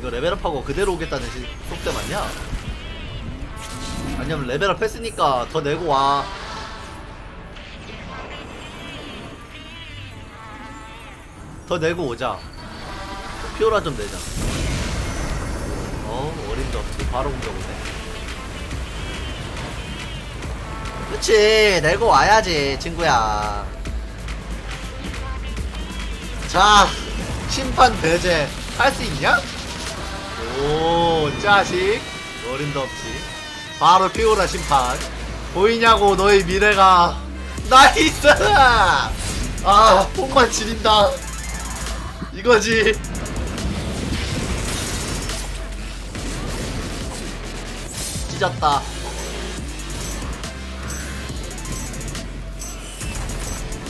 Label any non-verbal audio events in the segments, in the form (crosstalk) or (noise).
이거 레벨업하고 그대로 오겠다는 시- 속대 맞냐? 아니면 레벨업 했으니까 더 내고 와. 더 내고 오자. 피오라 좀 내자. 어, 어림도 없지. 바로 오네. 그치, 내고 와야지, 친구야. 자, 심판 배제 할 수 있냐? 오, 짜식. 어림도 없지. 바로 피오라 심판. 보이냐고, 너의 미래가. 나이스! 아, 뽕만 지린다. 이거지. 찢었다.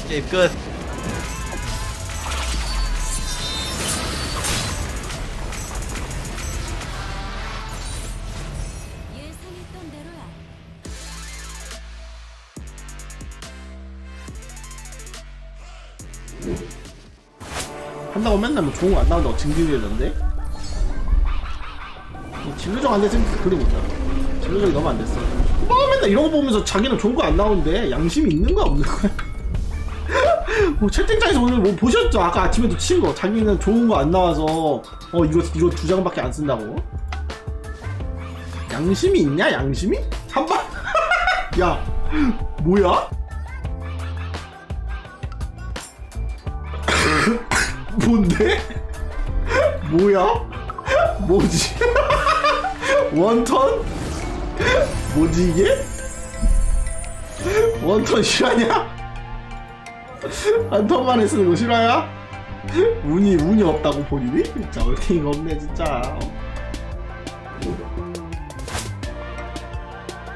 게임 끝. 한다고 맨날 뭐 좋은 거 안 나온다고 징징대던데? 이 진로정 안 됐으면 그러고 있잖아. 진로정이 너무 안 됐어. 뭐 맨날 이런 거 보면서 자기는 좋은 거 안 나오는데 양심이 있는 거야 없는 거야? (laughs) 뭐 채팅창에서 오늘 뭐 보셨죠? 아까 아침에도 친 거. 자기는 좋은 거 안 나와서 어 이거 이거 두 장밖에 안 쓴다고. 양심이 있냐? 양심이? 한 번? (laughs) 야 뭐야? 뭔데? 뭐야? 뭐지? 원턴? 뭐지 이게? 원턴 실화냐? 한 턴만에 쓰는 거 실화야? 운이 운이 없다고 본인이? 진짜 얼탱이가 없네 진짜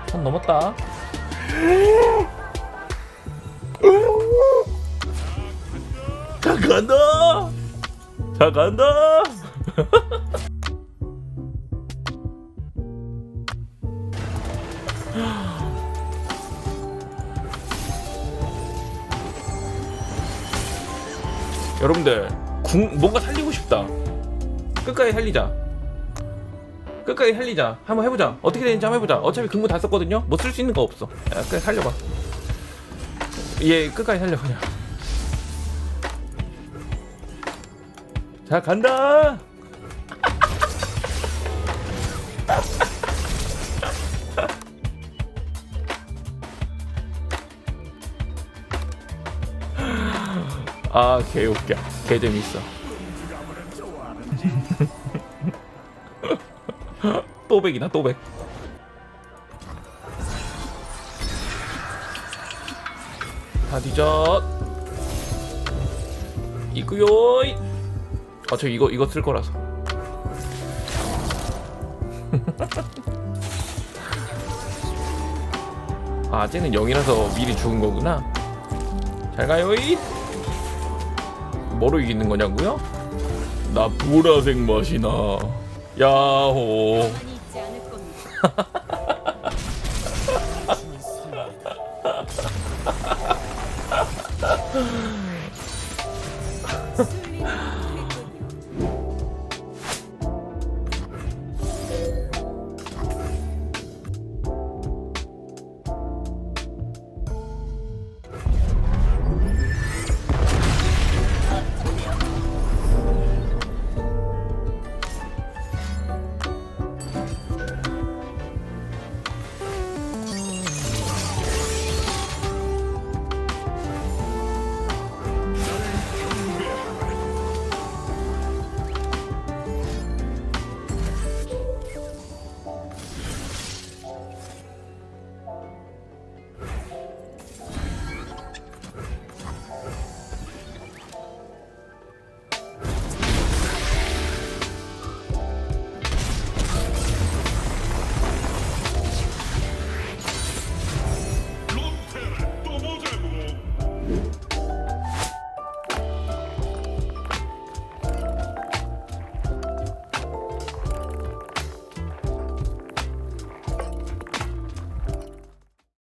선 넘었다. 자 간다. 자 간다. (laughs) 여러분들 궁 뭔가 살리고 싶다. 끝까지 살리자. 끝까지 살리자. 한번 해보자. 어떻게 되는지 한번 해보자. 어차피 근무 다 썼거든요. 뭐 쓸 수 있는 거 없어. 야, 그래 살려봐. 얘 끝까지 살려 그냥. 자 간다. 아, 개 웃겨. 개 재밌어. (laughs) 또백이나 또백. 다 뒤져. 이구요. 아, 저 이거 이거 쓸 거라서. 아, 쟤는 0이라서 미리 죽은 거구나. 잘 가요. 이. 뭐로 이기는 거냐고요? 나 보라색 맛이 나. 야호. (laughs) (laughs)